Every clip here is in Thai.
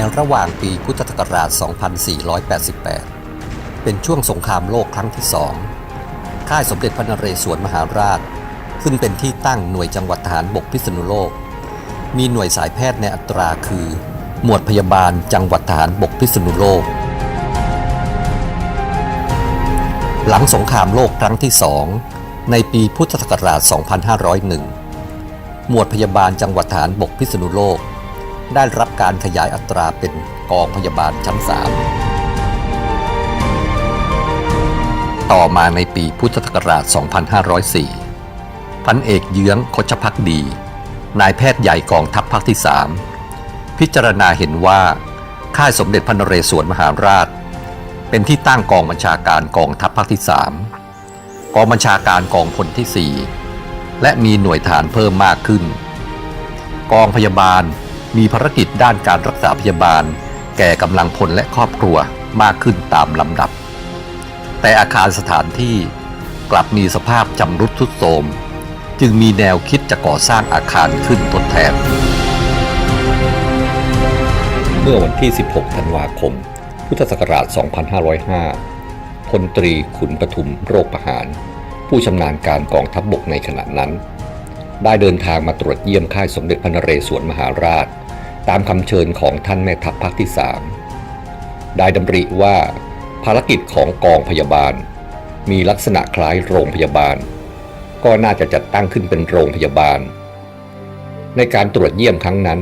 ในระหว่างปีพุทธศักราช 2488 เป็นช่วงสงครามโลกครั้งที่สองค่ายสมเด็จพระนเรศวรมหาราชซึ่งเป็นที่ตั้งหน่วยจังหวัดทหารบกพิษณุโลก มีหน่วยสายแพทย์ในอัตราคือ หมวดพยาบาลจังหวัดทหารบกพิษณุโลก หลังสงครามโลกครั้งที่สองในปีพุทธศักราช 2501 หมวดพยาบาลจังหวัดฐานบกพิษณุโลก ได้รับการขยายอัตราเป็นกองพยาบาลชั้น 3 ต่อมาในปีพุทธศักราช 2504 พันเอกเยื้องคชพักดี นายแพทย์ใหญ่กองทัพภาคที่ 3 พิจารณาเห็นว่าค่ายสมเด็จพระนเรศวรมหาราช เป็นที่ตั้งกองบัญชาการกองทัพภาคที่ 3 กองบัญชาการกองพลที่ 4 และมีหน่วยฐานเพิ่มมากขึ้น กองพยาบาล มีภารกิจด้านการรักษาพยาบาล แก่กำลังพลและครอบครัวมากขึ้นตามลำดับ แต่อาคารสถานที่กลับมีสภาพจำรุดทุดโทรม จึงมีแนวคิดจะก่อสร้างอาคารขึ้นทดแทน เมื่อวันที่ 16 ธันวาคม พุทธศักราช 2505 พลตรีขุนปทุมโรคประหาร ผู้ชำนาญการกองทัพบบกในขณะนั้น ได้เดินทางมาตรวจเยี่ยมค่ายสมเด็จพระนเรศวรมหาราช ตามคำเชิญของท่านแม่ทัพภาคที่ 3 ได้ดำริว่า ภารกิจของกองพยาบาล มีลักษณะคล้ายโรงพยาบาล ก็น่าจะจัดตั้งขึ้นเป็นโรงพยาบาล ในการตรวจเยี่ยมครั้งนั้น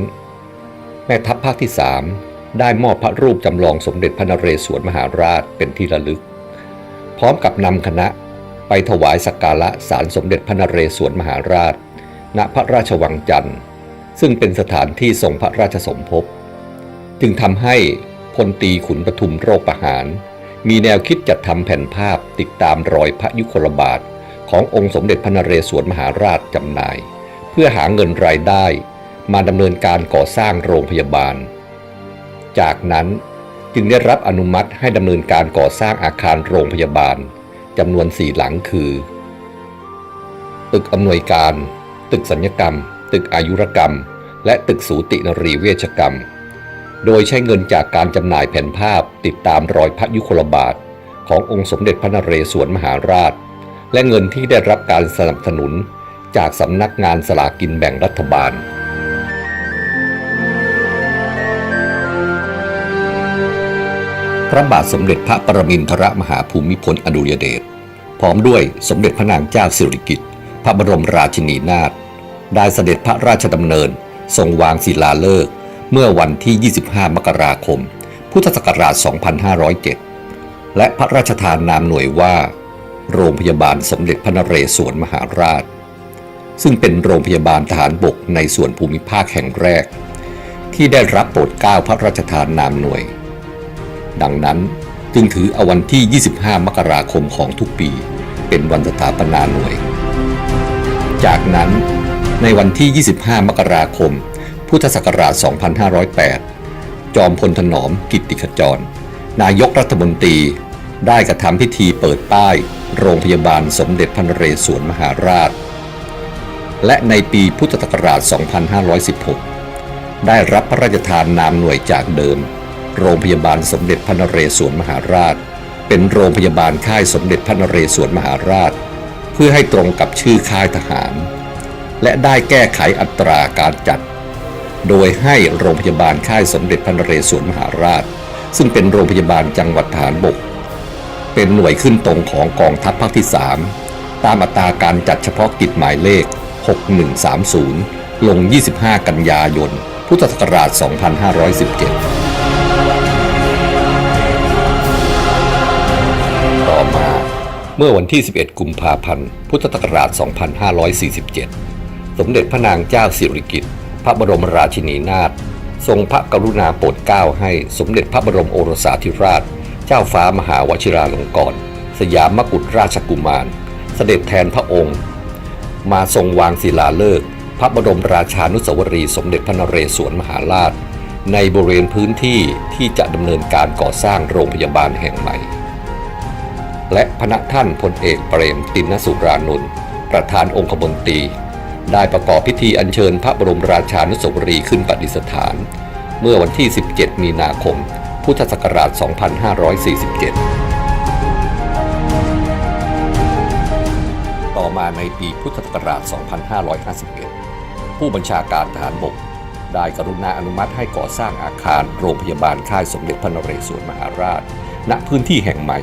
แม่ทัพภาคที่ 3 ได้มอบพระรูปจำลองสมเด็จพระนเรศวรมหาราชเป็นที่ระลึก พร้อมกับนำคณะไปถวายสักการะสารสมเด็จพระนเรศวรมหาราช ณพระราชวังจันทร์ ซึ่งเป็นสถานที่ทรงพระราชสมภพ จึงทำให้พลตีขุนปทุมโรคประหาร มีแนวคิดจัดทำแผ่นภาพติดตามรอยพระยุคลบาท ขององค์สมเด็จพระนเรศวรมหาราชจำหน่าย เพื่อหาเงินรายได้ มาดำเนินการก่อสร้างโรงพยาบาล จากนั้นจึงได้รับอนุมัติให้ดำเนินการก่อสร้างอาคารโรงพยาบาลจำนวนสี่หลังคือ ตึกอำนวยการ ตึกสัญญกรรม ตึกอายุรกรรม และตึกสูตินรีเวชกรรม โดยใช้เงินจากการจำหน่ายแผ่นภาพติดตามรอยพระยุคลบาท ขององค์สมเด็จพระนเรศวรมหาราช และเงินที่ได้รับการสนับสนุนจากสำนักงานสลากินแบ่งรัฐบาลพระบาทสมเด็จพระปรมินทรมหาภูมิพลอดุลยเดชพร้อมด้วยสมเด็จพระนางเจ้าสิริกิติ์พระบรมราชินีนาถ ได้เสด็จพระราชดำเนิน ทรงวางศิลาฤกษ์เมื่อวันที่ 25 มกราคม พุทธศักราช 2507 และพระราชทานนามหน่วยว่า โรงพยาบาลสมเด็จพระนเรศวรมหาราช ซึ่งเป็นโรงพยาบาลทหารบกในส่วนภูมิภาคแห่งแรก ที่ได้รับโปรดเกล้าพระราชทานนามหน่วย ดังนั้นจึงถือเอาวันที่ 25 มกราคมของทุกปี เป็นวันสถาปนาหน่วย จากนั้น ในวันที่ 25 มกราคม พุทธศักราช 2508 จอมพลถนอมกิตติขจร นายกรัฐมนตรี ได้กระทำพิธีเปิดป้าย โรงพยาบาลสมเด็จพระนเรศวรมหาราช และในปีพุทธศักราช 2516 ได้รับพระราชทานนามหน่วยจากเดิม โรงพยาบาลสมเด็จพระนเรศวรมหาราช เป็นโรงพยาบาลค่ายสมเด็จพระนเรศวรมหาราช เพื่อให้ตรงกับชื่อค่ายทหาร และได้แก้ไขอัตราการจัด โดยให้โรงพยาบาลค่ายสมเด็จพระนเรศวรมหาราช ซึ่งเป็นโรงพยาบาลจังหวัดฐานบก เป็นหน่วยขึ้นตรงของกองทัพภาคที่ 3 ตามอัตราการจัดเฉพาะกิจหมายเลข 6130 ลง 25 กันยายน พุทธศักราช 2517ต่อมาเมื่อวันที่ 11 กุมภาพันธ์ พุทธศักราช 2547 สมเด็จพระนางเจ้าสิริกิติ์พระบรมราชินีนาถทรงพระกรุณาโปรดเกล้าให้สมเด็จพระบรมโอรสาธิราช เจ้าฟ้ามหาวชิราลงกรณ์สยามกุฎราชกุมาร เสด็จแทนพระองค์ มาทรงวางศิลาฤกษ์พระบรมราชานุสาวรีสมเด็จพระนเรศวรมหาราช ในบริเวณพื้นที่ที่จะดำเนินการก่อสร้างโรงพยาบาลแห่งใหม่ และพระท่านพลเอกเปรมตินสุรานนท์ประธานองคมนตรี ได้ประกอบพิธีอัญเชิญพระบรมราชานุสาวรีย์ขึ้นประดิษฐาน เมื่อวันที่ 17 มีนาคม พุทธศักราช 2547 ต่อมาในปีพุทธศักราช 2551 ผู้บัญชาการทหารบก ได้กรุณาอนุมัติให้ก่อสร้างอาคารโรงพยาบาลค่ายสมเด็จพระนเรศวรมหาราช ณพื้นที่แห่งใหม่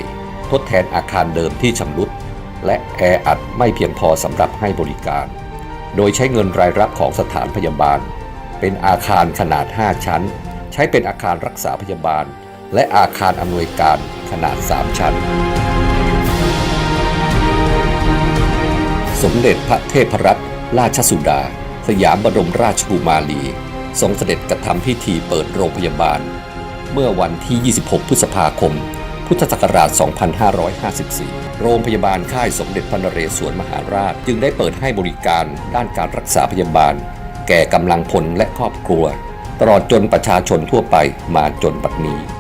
ทดแทนอาคารเดิมที่ชำรุดและแออัดไม่เพียงพอสำหรับให้บริการ โดยใช้เงินรายรับของสถานพยาบาล เป็นอาคารขนาด 5 ชั้น ใช้เป็นอาคารรักษาพยาบาล และอาคารอำนวยการขนาด 3 ชั้น สมเด็จพระเทพรัตนราชสุดา สยามบรมราชกุมารี ทรงเสด็จกระทำพิธีเปิดโรงพยาบาล เมื่อวันที่ 26 พฤษภาคม พุทธศักราช 2554 โรงพยาบาลค่ายสมเด็จพระนเรศวรมหาราช จึงได้เปิดให้บริการด้านการรักษาพยาบาล แก่กำลังพลและครอบครัว ตลอดจนประชาชนทั่วไปมาจนบัดนี้